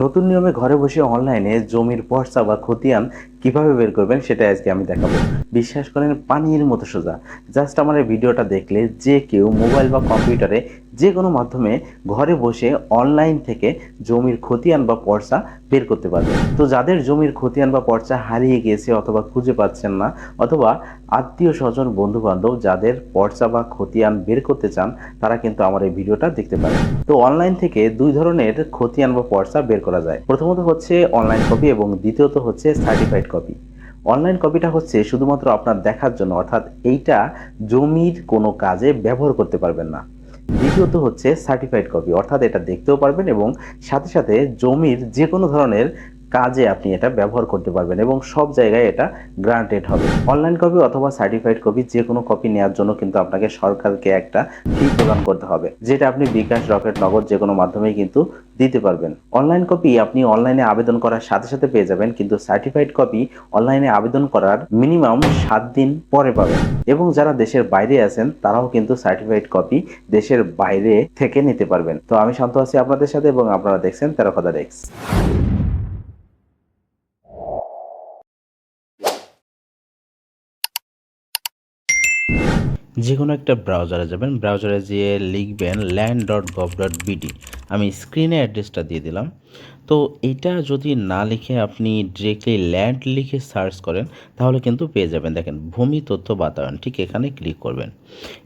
নতুন নিয়মে ঘরে বসে অনলাইনে জমির পর্চা বা খতিয়ান কীভাবে বের করবেন সেটা আজকে আমি দেখাবো। বিশ্বাস করেন, পানির মতো সোজা। জাস্ট আমার এই ভিডিওটা দেখলে যে কেউ মোবাইল বা কম্পিউটারে যে কোনো মাধ্যমে ঘরে বসে অনলাইন থেকে জমির খতিয়ান বা পর্চা বের করতে পারবে। তো যাদের জমির খতিয়ান বা পর্চা হারিয়ে গিয়েছে অথবা খুঁজে পাচ্ছেন না, অথবা আত্মীয় স্বজন বন্ধু বান্ধব যাদের পর্চা বা খতিয়ান বের করতে চান, তারা কিন্তু আমার এই ভিডিওটা দেখতে পারেন। তো অনলাইন থেকে দুই ধরনের খতিয়ান বা পর্চা বের করা যায়। প্রথমত হচ্ছে অনলাইন কপি এবং দ্বিতীয়ত হচ্ছে সার্টিফাইড কপি অনলাইন কপিটা হচ্ছে শুধুমাত্র আপনার দেখার জন্য, অর্থাৎ এইটা জমির কোনো কাজে ব্যবহার করতে পারবেন না। দ্বিতীয়ত হচ্ছে সার্টিফাইড কপি অর্থাৎ এটা দেখতেও পারবেন এবং সাথে সাথে জমির যে কোনো ধরনের কাজে আপনি এটা ব্যবহার করতে পারবেন এবং সব জায়গায় এটা গ্রান্টেড হবে। অনলাইন কপি অথবা সার্টিফাইড কপি যে কোনো কপি নেওয়ার জন্য কিন্তু আপনাকে সরকারকে একটা ফি প্রদান করতে হবে, যেটা আপনি বিকাশ, রকেট, নগদ যে কোনো মাধ্যমেই কিন্তু দিতে পারবেন। অনলাইন কপি আপনি অনলাইনে আবেদন করার সাথে সাথে পেয়ে যাবেন, কিন্তু সার্টিফাইড কপি অনলাইনে আবেদন করার মিনিমাম সাত দিন পরে পাবেন। এবং যারা দেশের বাইরে আছেন, তারাও কিন্তু সার্টিফাইড কপি দেশের বাইরে থেকে নিতে পারবেন। তো আমি শান্ত আছি আপনাদের সাথে এবং আপনারা দেখছেন তেরো কথা ডেক্স যে কোনো একটা ব্রাউজারে যাবেন ব্রাউজারে যেয়ে লিখবেন land dot gov dot BD আমি স্ক্রিনে অ্যাড্রেসটা দিয়ে দিলাম। তো এটা যদি না লিখে আপনি ডিরেক্টলি ল্যান্ড লিখে সার্চ করেন, তাহলে কিন্তু পেয়ে যাবেন। দেখেন, ভূমি তথ্য বাতায়ন, ঠিক এখানে ক্লিক করবেন।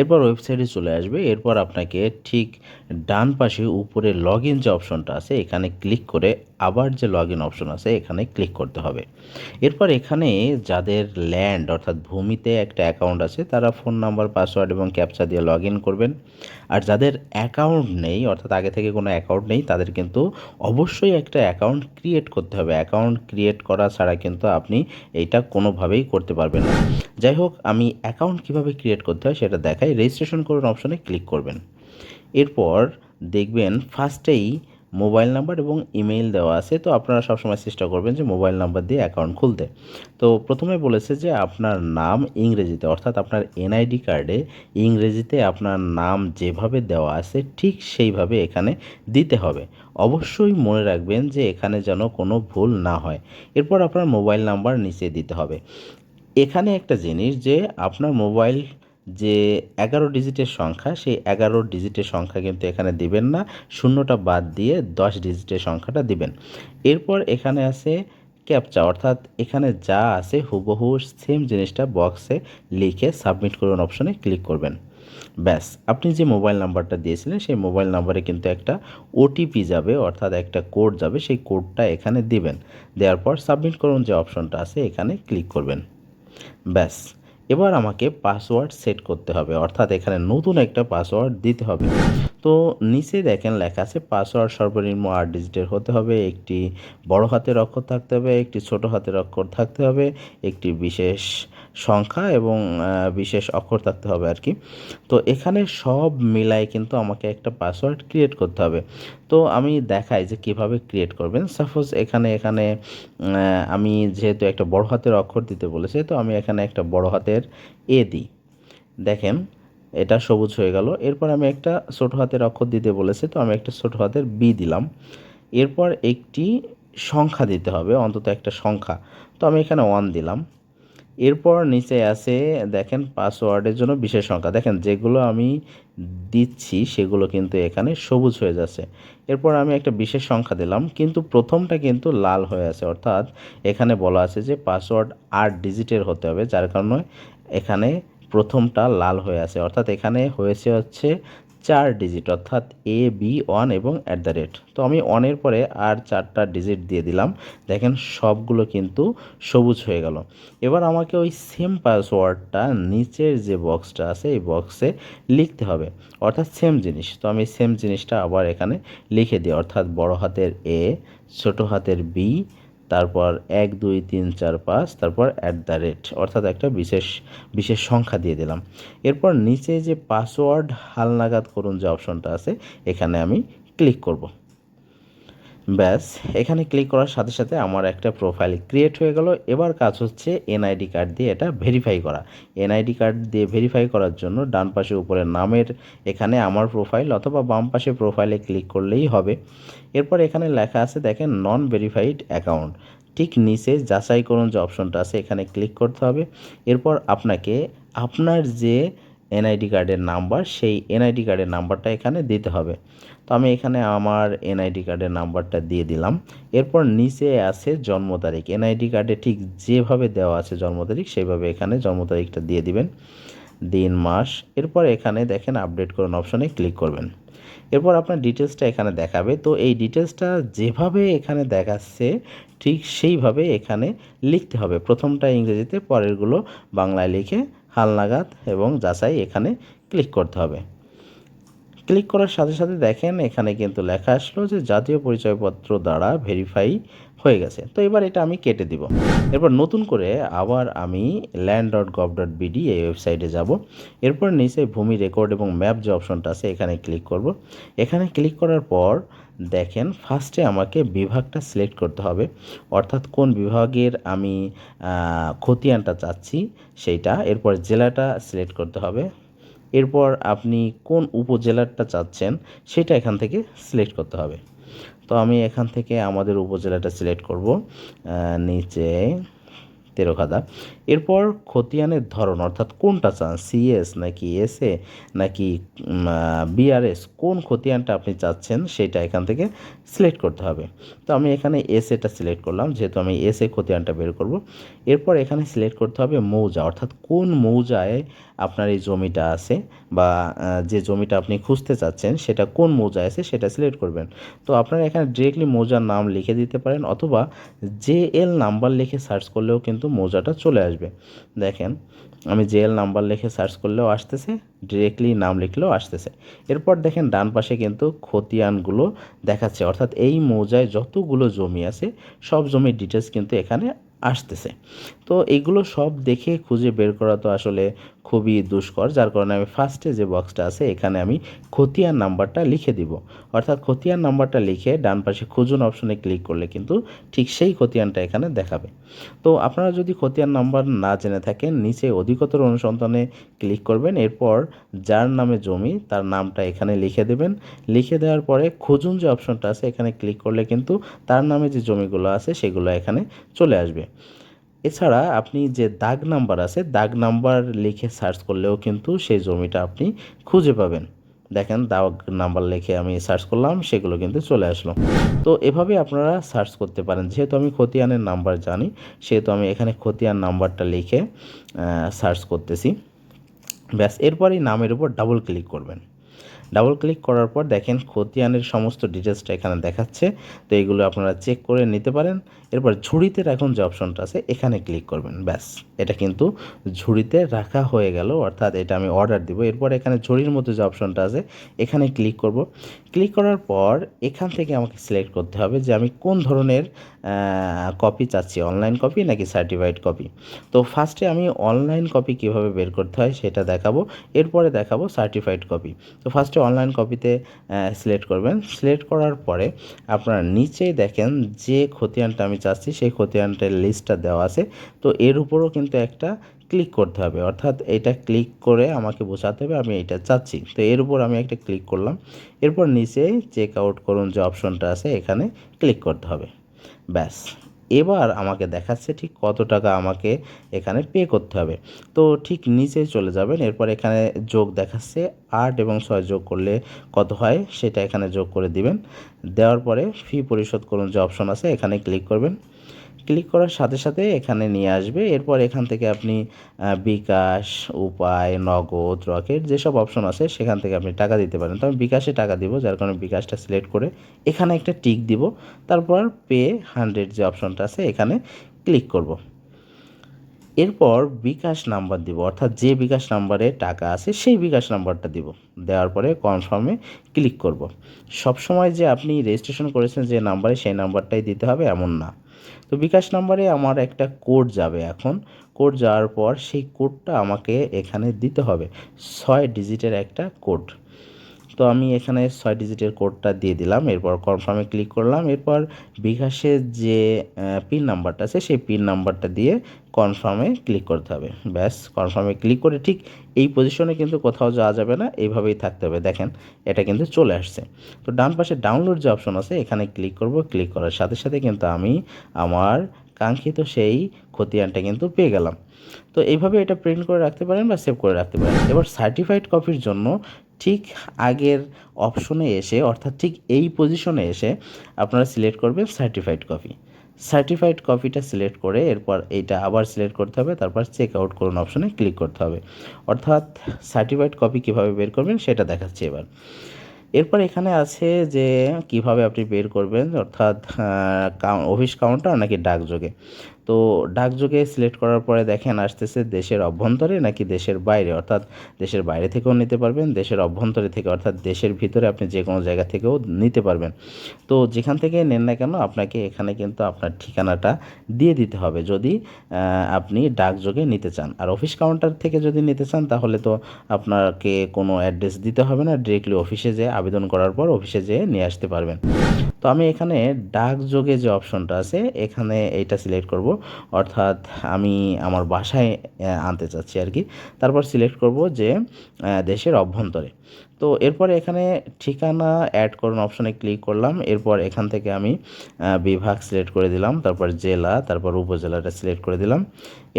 এরপর ওয়েবসাইটে চলে আসবে। এরপর আপনাকে ঠিক ডান পাশে উপরে লগ ইন যে অপশনটা আছে, এখানে ক্লিক করে আবার যে লগ ইন অপশন আছে, এখানে ক্লিক করতে হবে। এরপর এখানে যাদের ল্যান্ড অর্থাৎ ভূমিতে একটা অ্যাকাউন্ট আছে, তারা ফোন নাম্বার পাসওয়ার্ড এবং ক্যাপচা দিয়ে লগ ইন করবেন। আর যাদের অ্যাকাউন্ট নেই, অর্থাৎ আগে থেকে কোনো অ্যাকাউন্ট নেই, তাদের কিন্তু অবশ্যই একটা অ্যাকাউন্ট ক্রিয়েট করতে হবে। অ্যাকাউন্ট ক্রিয়েট করা ছাড়া কিন্তু আপনি এইটা কোনোভাবেই করতে পারবেন না। যাই হোক, আমি অ্যাকাউন্ট কীভাবে ক্রিয়েট করতে হয় সেটা দেখাই। রেজিস্ট্রেশন করুন অপশনে ক্লিক করবেন। এরপর দেখবেন ফার্স্টেই মোবাইল নাম্বার এবং ইমেইল দেওয়া আছে। তো আপনারা সবসময় চেষ্টা করবেন যে মোবাইল নাম্বার দিয়ে অ্যাকাউন্ট খুলতে। তো প্রথমে বলেছে যে আপনার নাম ইংরেজিতে, অর্থাৎ আপনার এনআইডি কার্ডে ইংরেজিতে আপনার নাম যেভাবে দেওয়া আছে, ঠিক সেইভাবে এখানে দিতে হবে। অবশ্যই মনে রাখবেন যে এখানে যেন কোনো ভুল না হয়। এরপর আপনার মোবাইল নাম্বার নিচে দিতে হবে। এখানে একটা জিনিস যে আপনার মোবাইল যে এগারো ডিজিটের সংখ্যা, সেই এগারো ডিজিটের সংখ্যা কিন্তু এখানে দিবেন না। শূন্যটা বাদ দিয়ে দশ ডিজিটের সংখ্যাটা দিবেন। এরপর এখানে আছে ক্যাপচা, অর্থাৎ এখানে যা আছে হুবহু সেম জিনিসটা বক্সে লিখে সাবমিট করুন অপশনে ক্লিক করবেন। ব্যাস, আপনি যে মোবাইল নাম্বারটা দিয়েছিলেন, সেই মোবাইল নাম্বারে কিন্তু একটা ওটিপি যাবে, অর্থাৎ একটা কোড যাবে, সেই কোডটা এখানে দিবেন। দেওয়ার পর সাবমিট করুন যে অপশনটা আছে, এখানে ক্লিক করবেন। ব্যাস এবার আমাকে পাসওয়ার্ড সেট করতে হবে। অর্থাৎ এখানে নতুন একটা পাসওয়ার্ড দিতে হবে। তো নিচে দেখেন লেখা আছে পাসওয়ার্ড সর্বনিম্ন আট ডিজিটের হতে হবে, একটি বড় হাতের অক্ষর থাকতে হবে, একটি ছোট হাতের অক্ষর থাকতে হবে, একটি বিশেষ সংখ্যা এবং বিশেষ অক্ষর থাকতে হবে আর কি। তো এখানে সব মিলাই কিন্তু আমাকে একটা পাসওয়ার্ড ক্রিয়েট করতে হবে। তো আমি দেখাই যে কীভাবে ক্রিয়েট করবেন। সাপোজ এখানে এখানে আমি যেহেতু একটা বড় হাতের অক্ষর দিতে বলেছে, তো আমি এখানে একটা বড় হাতের এ দিই। দেখেন, এটা সবুজ হয়ে গেল। এরপর আমি একটা ছোট হাতের অক্ষর দিতে বলেছে, তো আমি একটা ছোট হাতের বি দিলাম। এরপর একটি সংখ্যা দিতে হবে, অন্তত একটা সংখ্যা। তো আমি এখানে ওয়ান দিলাম। এরপর নিচে আছে, দেখেন পাসওয়ার্ডের জন্য বিশেষ সংখ্যা। দেখেন, যেগুলো আমি দিচ্ছি, সেগুলো কিন্তু এখানে সবুজ হয়ে যাচ্ছে। এরপর আমি একটা বিশেষ সংখ্যা দিলাম, কিন্তু প্রথমটা কিন্তু লাল হয়ে আছে। অর্থাৎ এখানে বলা আছে যে পাসওয়ার্ড আট ডিজিটের হতে হবে, যার কারণে এখানে প্রথমটা লাল হয়ে আছে। অর্থাৎ এখানে হয়েছে হচ্ছে চার ডিজিট অর্থাৎ এ বি ওয়ান এবং অ্যাট দ্য রেট তো আমি অনের পরে আর চারটা ডিজিট দিয়ে দিলাম। দেখেন সবগুলো কিন্তু সবুজ হয়ে গেল। এবার আমাকে ওই সেম পাসওয়ার্ডটা নিচের যে বক্সটা আছে, এই বক্সে লিখতে হবে। অর্থাৎ সেম জিনিস। তো আমি সেম জিনিসটা আবার এখানে লিখে দিই। অর্থাৎ বড় হাতের এ ছোট হাতের বি তারপর এক, দুই, তিন, চার, পাঁচ, তারপর অ্যাট দ্য রেট অর্থাৎ একটা বিশেষ বিশেষ সংখ্যা দিয়ে দিলাম। এরপর নিচে যে পাসওয়ার্ড হালনাগাদ করুন যে অপশনটা আছে, এখানে আমি ক্লিক করব। ব্যাস, এখানে ক্লিক করার সাথে সাথে আমার একটা প্রোফাইল ক্রিয়েট হয়ে গেল। এবার কাজ হচ্ছে এনআইডি কার্ড দিয়ে এটা ভেরিফাই করা। এনআইডি কার্ড দিয়ে ভেরিফাই করার জন্য ডান পাশে উপরে নামের এখানে আমার প্রোফাইল অথবা বাম পাশে প্রোফাইলে ক্লিক করলেই হবে। এরপর এখানে লেখা আছে, দেখেন নন ভেরিফাইড অ্যাকাউন্ট ঠিক নিচে যাচাই করুন যে অপশনটা আছে, এখানে ক্লিক করতে হবে। এরপর আপনাকে আপনার যে এনআইডি কার্ডের নাম্বার, সেই এনআইডি কার্ডের নাম্বারটা এখানে দিতে হবে। তো আমি এখানে আমার এনআইডি কার্ডের নাম্বারটা দিয়ে দিলাম। এরপর নিচে আছে জন্ম তারিখ। এনআইডি কার্ডে ঠিক যেভাবে দেওয়া আছে জন্ম তারিখ, সেইভাবে এখানে জন্ম তারিখটা দিয়ে দিবেন। দিন, মাস, এরপর এখানে দেখেন আপডেট করুন অপশনে ক্লিক করবেন। এরপর আপনার ডিটেলসটা এখানে দেখাবে। তো এই ডিটেলসটা যেভাবে এখানে দেখাচ্ছে, ঠিক সেইভাবে এখানে লিখতে হবে। প্রথমটা ইংরেজিতে, পরেরগুলো বাংলায় লিখে হালনাগাদ এবং যাচাই এখানে ক্লিক করতে হবে। ক্লিক করার সাথে সাথে দেখেন এখানে কিন্তু লেখা আসলো যে জাতীয় পরিচয়পত্র দ্বারা ভেরিফাই হয়ে গেছে। তো এবার এটা আমি কেটে দিব। এরপর নতুন করে আবার আমি land dot gov dot BD এই ওয়েবসাইটে যাব। এরপর নিচে ভূমি রেকর্ড এবং ম্যাপ যে অপশনটা আছে এখানে ক্লিক করব। এখানে ক্লিক করার পর দেখেন ফার্স্টে আমাকে বিভাগটা সিলেক্ট করতে হবে। অর্থাৎ কোন বিভাগের আমি খতিয়ানটা চাচ্ছি সেইটা। এরপর জেলাটা সিলেক্ট করতে হবে। এরপর আপনি কোন উপজেলাটা চাচ্ছেন সেটা এখান থেকে সিলেক্ট করতে হবে। তো আমি এখান থেকে আমাদের উপজেলাটা সিলেক্ট করব। নিচে তেরোখাদা এরপর খতিয়ানের ধরন, অর্থাৎ কোনটা চান? সিএস নাকি এসএ নাকি বিআরএস কোন খতিয়ানটা আপনি চাচ্ছেন সেটা এখান থেকে সিলেক্ট করতে হবে। তো আমি এখানে এসএটা সিলেক্ট করলাম, যেহেতু আমি এসএ খতিয়ানটা বের করব। এরপর এখানে সিলেক্ট করতে হবে মৌজা, অর্থাৎ কোন মৌজায় আপনার এই জমিটা আছে বা যে জমিটা আপনি খুঁজতে চাচ্ছেন সেটা কোন মৌজায় আছে সেটা সিলেক্ট করবেন। তো আপনারা এখানে ডিরেক্টলি মৌজার নাম লিখে দিতে পারেন অথবা জে এল নাম্বার লিখে সার্চ করলেও কিন্তু মৌজাটা চলে আসবে। দেখেন, আমি জেএল নাম্বার লিখে সার্চ করলেও আসতেছে ডিরেক্টলি নাম লিখলেও আসতেছে। এরপর দেখেন, ডান পাশে কিন্তু খতিয়ানগুলো দেখাচ্ছে। অর্থাৎ এই মৌজায় যতগুলো জমি আছে, সব জমির ডিটেলস কিন্তু এখানে আসতেছে। তো এগুলো সব দেখে খুঁজে বের করা তো আসলে খুবই দুষ্কর, যার কারণে আমি ফার্স্টে যে বক্সটা আছে, এখানে আমি খতিয়ান নাম্বারটা লিখে দিব। অর্থাৎ খতিয়ান নাম্বারটা লিখে ডান পাশে খুঁজুন অপশনে ক্লিক করলে কিন্তু ঠিক সেই খতিয়ানটা এখানে দেখাবে। তো আপনারা যদি খতিয়ান নাম্বার না জেনে থাকেন, নিচে অধিকতর অনুসন্ধানে ক্লিক করবেন, এরপর যার নামে জমি, তার নামটা এখানে লিখে দেবেন। লিখে দেওয়ার পরে খুঁজুন যে অপশনটা আছে, এখানে ক্লিক করলে কিন্তু তার নামে যে জমিগুলো আছে, সেগুলো এখানে চলে আসবে। এছাড়া আপনি যে দাগ নাম্বার আছে, দাগ নাম্বার লিখে সার্চ করলেও কিন্তু সেই জমিটা আপনি খুঁজে পাবেন। দেখেন, দাগ নাম্বার লিখে আমি সার্চ করলাম, সেগুলো কিন্তু চলে আসলো। তো এভাবে আপনারা সার্চ করতে পারেন। যেহেতু আমি খতিয়ানের নাম্বার জানি, সেহেতু আমি এখানে খতিয়ান নাম্বারটা লিখে সার্চ করতেছি। ব্যাস, এরপরই নামের উপর ডাবল ক্লিক করবেন। ডাবল ক্লিক করার পর দেখেন খতিয়ানের সমস্ত ডিটেলসটা এখানে দেখাচ্ছে। তো এগুলো আপনারা চেক করে নিতে পারেন। এরপর ঝুড়িতে রাখুন যে অপশনটা আছে, এখানে ক্লিক করবেন, ব্যাস। এটা কিন্তু ঝুড়িতে রাখা হয়ে গেল, অর্থাৎ এটা আমি অর্ডার দিব। এরপর এখানে ঝুড়ির মধ্যে যে অপশনটা আছে, এখানে ক্লিক করব। ক্লিক করার পর এখান থেকে আমাকে সিলেক্ট করতে হবে যে আমি কোন ধরনের কপি চাচ্ছি অনলাইন কপি নাকি সার্টিফাইড কপি তো ফার্স্টে আমি অনলাইন কপি কীভাবে বের করতে হয় সেটা দেখাবো, এরপরে দেখাবো সার্টিফাইড কপি তো ফার্স্টে অনলাইন কপিতে সিলেক্ট করবেন। সিলেক্ট করার পরে আপনারা নিচেই দেখেন যে খতিয়ানটা আমি চাচ্ছি, সেই খতিয়ানটার লিস্টটা দেওয়া আছে। তো এর উপরও কিন্তু একটা ক্লিক করতে হবে। অর্থাৎ এটা ক্লিক করে আমাকে বোঝাতে হবে আমি এটা চাচ্ছি। তো এর উপর আমি একটা ক্লিক করলাম। এরপর নিচে চেক আউট করুন যে অপশনটা আছে, এখানে ক্লিক করতে হবে। ব্যাস। এবার আমাকে দেখাচ্ছে ঠিক কত টাকা আমাকে এখানে পে করতে হবে। তো ঠিক নিচে চলে যাবেন, এরপর এখানে যোগ দেখাচ্ছে আট এবং ছয় যোগ করলে কত হয় সেটা এখানে যোগ করে দিবেন। দেওয়ার পরে ফি পরিশোধ করুন যে অপশন আছে, এখানে ক্লিক করবেন। ক্লিক করার সাথে সাথে এখানে নিয়ে আসবে। এরপর এখান থেকে আপনি বিকাশ, উপায়, নগদ, রকেট যেসব অপশন আছে সেখান থেকে আপনি টাকা দিতে পারেন। তো আমি বিকাশে টাকা দিব, যার কারণে বিকাশটা সিলেক্ট করে এখানে একটা টিক দিব। তারপর পে হান্ড্রেড যে অপশনটা আছে এখানে ক্লিক করব। এরপর বিকাশ নাম্বার দিব, অর্থাৎ যে বিকাশ নাম্বারে টাকা আছে সেই বিকাশ নাম্বারটা দিব। দেওয়ার পরে কনফার্মে ক্লিক করব। সবসময় যে আপনি রেজিস্ট্রেশন করেছেন যে নাম্বারে সেই নাম্বারটাই দিতে হবে এমন না। তো বিকাশ নাম্বারে আমার একটা কোড যাবে এখন। কোড যাওয়ার পর সেই কোডটা আমাকে এখানে দিতে হবে। ছয় ডিজিটের একটা কোড তো আমি এখানে ছয় ডিজিটের কোডটা দিয়ে দিলাম, এরপর কনফার্মে ক্লিক করলাম, এরপর বিকাশের যে পিন নাম্বারটা আছে, সেই পিন নাম্বারটা দিয়ে কনফার্মে ক্লিক করতে হবে। ব্যাস কনফার্মে ক্লিক করে ঠিক এই পজিশনে কিন্তু কোথাও যাওয়া যাবে না এইভাবেই থাকতে হবে। দেখেন, এটা কিন্তু চলে আসছে। তো ডান পাশে ডাউনলোড যে অপশন আছে, এখানে ক্লিক করব। ক্লিক করার সাথে সাথে কিন্তু আমি আমার কাঙ্ক্ষিত সেই খতিয়ানটা কিন্তু পেয়ে গেলাম। তো এইভাবে এটা প্রিন্ট করে রাখতে পারেন বা সেভ করে রাখতে পারেন। এবার সার্টিফাইড কপির জন্য ঠিক আগের অপশনে এসে, অর্থাৎ ঠিক এই পজিশনে এসে আপনারা সিলেক্ট করবেন সার্টিফাইড কপি সার্টিফাইড কপিটা সিলেক্ট করে এরপর এইটা আবার সিলেক্ট করতে হবে, তারপর চেক আউট করুন অপশনে ক্লিক করতে হবে। অর্থাৎ সার্টিফাইড কপি কীভাবে বের করবেন সেটা দেখাচ্ছি এবার। এরপর এখানে আছে যে কীভাবে আপনি বের করবেন, অর্থাৎ অফিস কাউন্টার নাকি ডাকযোগে। তো ডাকযোগে সিলেক্ট করার পরে দেখেন আসতেছে দেশের অভ্যন্তরে নাকি দেশের বাইরে? অর্থাৎ দেশের বাইরে থেকেও নিতে পারবেন, দেশের অভ্যন্তরে থেকে, অর্থাৎ দেশের ভিতরে আপনি যে কোনো জায়গা থেকেও নিতে পারবেন। তো যেখান থেকে নেন না কেন আপনাকে এখানে কিন্তু আপনার ঠিকানাটা দিয়ে দিতে হবে। যদি আপনি ডাকযোগে নিতে চান। আর অফিস কাউন্টার থেকে যদি নিতে চান, তাহলে তো আপনাকে কোনো অ্যাড্রেস দিতে হবে না। ডিরেক্টলি অফিসে যেয়ে আবেদন করার পর অফিসে যেয়ে নিয়ে আসতে পারবেন। তো আমি এখানে ডাক যোগে যে অপশনটা আছে, এখানে এটা সিলেক্ট করব। অর্থাৎ আমি আমার বাসায় আনতে চাচ্ছি আর কি। তারপর সিলেক্ট করব যে দেশের অভ্যন্তরে। তো এরপরে এখানে ঠিকানা অ্যাড করুন অপশনে ক্লিক করলাম। এরপর এখান থেকে আমি বিভাগ সিলেক্ট করে দিলাম, তারপর জেলা, তারপর উপজেলাটা সিলেক্ট করে দিলাম।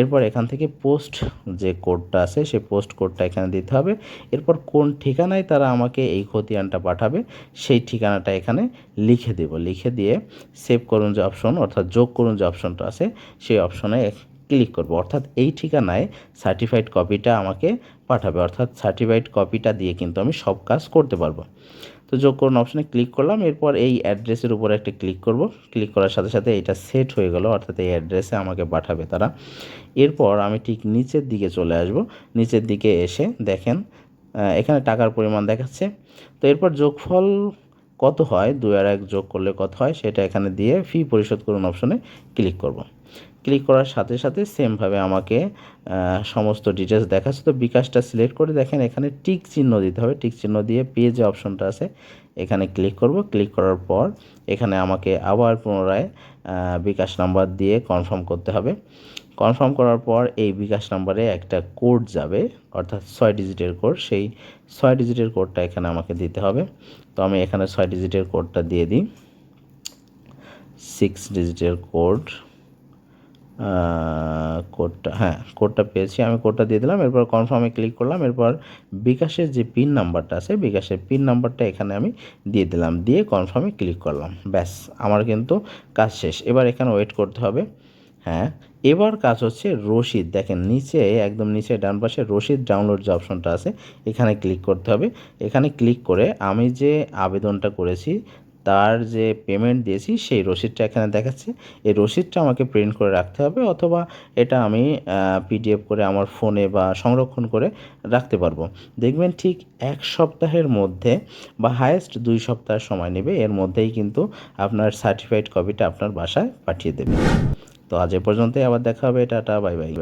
এরপর এখান থেকে পোস্ট যে কোডটা আছে, সেই পোস্ট কোডটা এখানে দিতে হবে। এরপর কোন ঠিকানায় তারা আমাকে এই খতিয়ানটা পাঠাবে, সেই ঠিকানাটা এখানে লিখে দেব। লিখে দিয়ে সেভ করুন যে অপশন অর্থাৎ যোগ করুন যে অপশনটা আছে, সেই অপশনে ক্লিক করব। অর্থাৎ এই ঠিকানায় সার্টিফাইড কপিটা আমাকে পাঠাবে, অর্থাৎ সার্টিফাইড কপিটা দিয়ে কিন্তু আমি সব কাজ করতে পারব। তো যোগ করুন অপশানে ক্লিক করলাম, এরপর এই অ্যাড্রেসের উপরে একটা ক্লিক করব। ক্লিক করার সাথে সাথে এটা সেট হয়ে গেল, অর্থাৎ এই অ্যাড্রেসে আমাকে পাঠাবে তারা। এরপর আমি ঠিক নিচের দিকে চলে আসব। নিচের দিকে এসে দেখেন এখানে টাকার পরিমাণ দেখাচ্ছে। তো এরপর যোগফল কত হয়? দু আর এক যোগ করলে কত হয়? সেটা এখানে দিয়ে ফি পরিশোধ করুন অপশনে ক্লিক করব। ক্লিক করার সাথে সাথে সেমভাবে আমাকে সমস্ত ডিটেলস দেখাচ্ছে। তো বিকাশটা সিলেক্ট করে দেখেন, এখানে টিক চিহ্ন দিতে হবে। টিক চিহ্ন দিয়ে পেয়ে যে অপশনটা আছে। এখানে ক্লিক করব। ক্লিক করার পর এখানে আমাকে আবার পুনরায় বিকাশ নাম্বার দিয়ে কনফার্ম করতে হবে। কনফার্ম করার পর এই বিকাশ নাম্বারে একটা কোড যাবে, অর্থাৎ ছয় ডিজিটের কোড সেই ছয় ডিজিটের কোডটা এখানে আমাকে দিতে হবে। তো আমি এখানে ছয় ডিজিটের কোডটা দিয়ে দিই। সিক্স ডিজিটের কোড কোডটা হ্যাঁ কোডটা পেয়েছি, আমি কোডটা দিয়ে দিলাম, এরপর কনফার্মে ক্লিক করলাম, এরপর বিকাশের যে পিন নাম্বারটা আছে, বিকাশের পিন নাম্বারটা এখানে আমি দিয়ে দিলাম, দিয়ে কনফার্মে ক্লিক করলাম, ব্যাস, আমার কিন্তু কাজ শেষ, এবার এখানে ওয়েট করতে হবে হ্যাঁ এবার কাজ হচ্ছে রসিদ দেখেন নিচে, একদম নিচে ডান পাশে রসিদ ডাউনলোড যে অপশনটা আছে, এখানে ক্লিক করতে হবে, এখানে ক্লিক করে আমি যে আবেদনটা করেছি তার যে পেমেন্ট দিয়েছি, সেই রসিদটা এখানে দেখাচ্ছে। এই রসিদটা আমাকে প্রিন্ট করে রাখতে হবে অথবা এটা আমি পিডিএফ করে আমার ফোনে বা সংরক্ষণ করে রাখতে পারব। দেখবেন ঠিক এক সপ্তাহের মধ্যে বা হায়েস্ট দুই সপ্তাহ সময় নেবে। এর মধ্যেই কিন্তু আপনার সার্টিফাইড কপিটা আপনার বাসায় পাঠিয়ে দেবে। তো আজ এ পর্যন্তই। আবার দেখা হবে। Tata bye bye